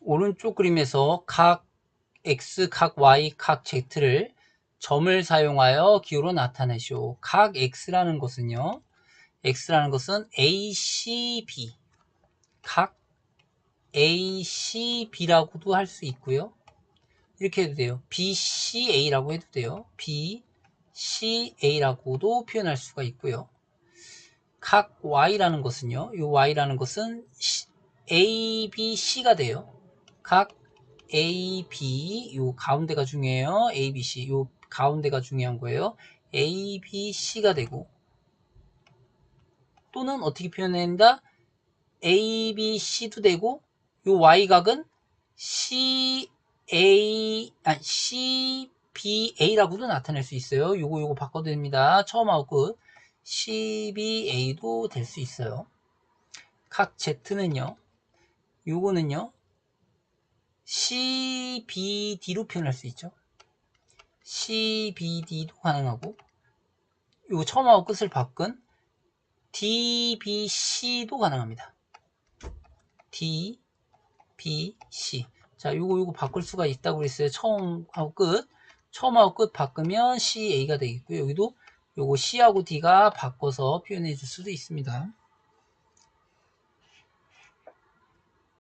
오른쪽 그림에서 각 x, 각 y, 각 z를 점을 사용하여 기호로 나타내시오. 각 x라는 것은요. x라는 것은 ACB. 각 ACB라고도 할 수 있고요. 이렇게 해도 돼요. BCA라고 해도 돼요. BCA라고도 표현할 수가 있고요. 각 Y라는 것은요. 이 Y라는 것은 ABC가 돼요. 각 AB 요 가운데가 중요해요. ABC 요 가운데가 중요한 거예요. ABC가 되고 또는 어떻게 표현한다? ABC도 되고 요 Y각은 CA 아 CBA라고도 나타낼 수 있어요. 요거 요거 바꿔도 됩니다. 처음 하고 끝 CBA도 될 수 있어요. 각 Z는요. 요거는요. CBD로 표현할 수 있죠. CBD도 가능하고 요 처음하고 끝을 바꾼 DBC도 가능합니다. DBC 자 요거 요거 바꿀 수가 있다고 그랬어요. 처음하고 끝 처음하고 끝 바꾸면 CA가 되겠고요. 여기도 요거 C하고 D가 바꿔서 표현해 줄 수도 있습니다.